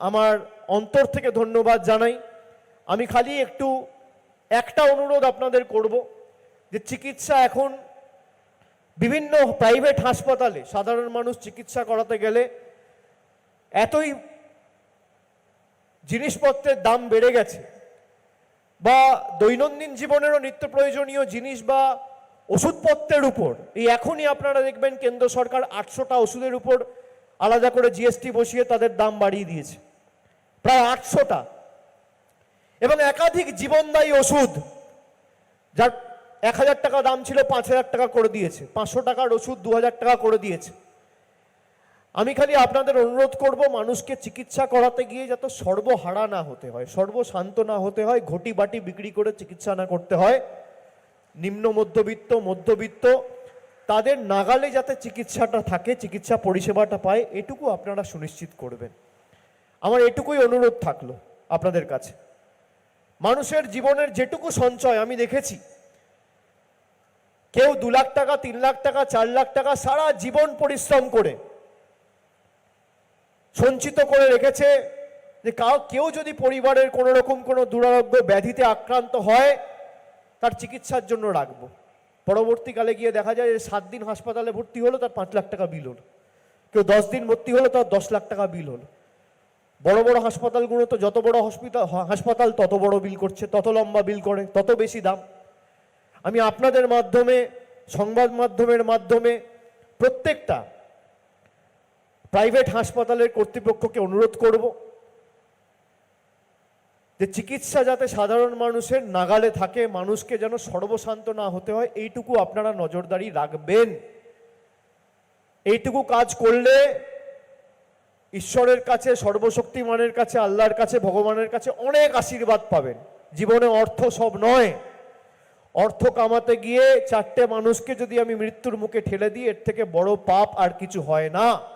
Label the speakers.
Speaker 1: আমার অন্তর থেকে ধন্যবাদ জানাই। আমি খালি একটু একটা অনুরোধ আপনাদের করব যে চিকিৎসা এখন বিভিন্ন প্রাইভেট হাসপাতালে সাধারণ মানুষ চিকিৎসা করাতে গেলে এতই জিনিসপত্রের দাম বেড়ে গেছে বা দৈনন্দিন জীবনেরও নিত্য প্রয়োজনীয় জিনিস বা ওষুধপত্রের উপর, এই এখনই আপনারা দেখবেন কেন্দ্র সরকার আটশোটা ওষুধের উপর আলাদা করে জিএসটি বসিয়ে তাদের দাম বাড়িয়ে দিয়েছে। প্রায় আটশোটা। এবং একাধিক জীবনদায়ী ওষুধ, যার এক হাজার টাকা দাম ছিল, পাঁচ হাজার টাকা করে দিয়েছে। পাঁচশো টাকার ওষুধ দু হাজার টাকা করে দিয়েছে। আমি খালি আপনাদের অনুরোধ করব, মানুষকে চিকিৎসা করাতে গিয়ে যাতে সর্বহারা না হতে হয়, সর্বশান্ত না হতে হয়, ঘটি বাটি বিক্রি করে চিকিৎসা না করতে হয়। নিম্ন, মধ্যবিত্ত মধ্যবিত্ত, তাদের নাগালে যাতে চিকিৎসাটা থাকে, চিকিৎসা পরিষেবাটা পায়, এটুকু আপনারা সুনিশ্চিত করবেন। আমার এটুকুই অনুরোধ থাকল আপনাদের কাছে। মানুষের জীবনের যেটুকু সঞ্চয় আমি দেখেছি, কেউ দু লাখ টাকা, তিন লাখ টাকা, চার লাখ টাকা সারা জীবন পরিশ্রম করে সঞ্চিত করে রেখেছে যে কাউ, কেউ যদি পরিবারের কোনো রকম কোনো দুরারোগ্য ব্যাধিতে আক্রান্ত হয়, তার চিকিৎসার জন্য রাখব। পরবর্তীকালে গিয়ে দেখা যায় যে সাত দিন হাসপাতালে ভর্তি হলো, তার পাঁচ লাখ টাকা বিল হলো। কেউ দশ দিন ভর্তি হলো, তার দশ লাখ টাকা বিল হলো। বড় বড় হাসপাতালগুলো তো যত বড় হসপিটাল হাসপাতাল তত বড় বিল করছে, তত লম্বা বিল করে, তত বেশি দাম। আমি আপনাদের মাধ্যমে, সংবাদ মাধ্যমের মাধ্যমে প্রত্যেকটা প্রাইভেট হাসপাতালের কর্তৃপক্ষকে অনুরোধ করব যে চিকিৎসা যাতে সাধারণ মানুষের নাগালে থাকে, মানুষকে যেন সর্বশান্ত না হতে হয়, এইটুকু আপনারা নজরদারি রাখবেন। এইটুকু কাজ করলে ঈশ্বরের কাছে, সর্বশক্তিমানের কাছে, আল্লাহর কাছে, ভগবানের কাছে অনেক আশীর্বাদ পাবেন। জীবনে অর্থ সব নয়। অর্থ কামাতে গিয়ে চারটে মানুষকে যদি আমি মৃত্যুর মুখে ঠেলে দিই, এর থেকে বড় পাপ আর কিছু হয় না।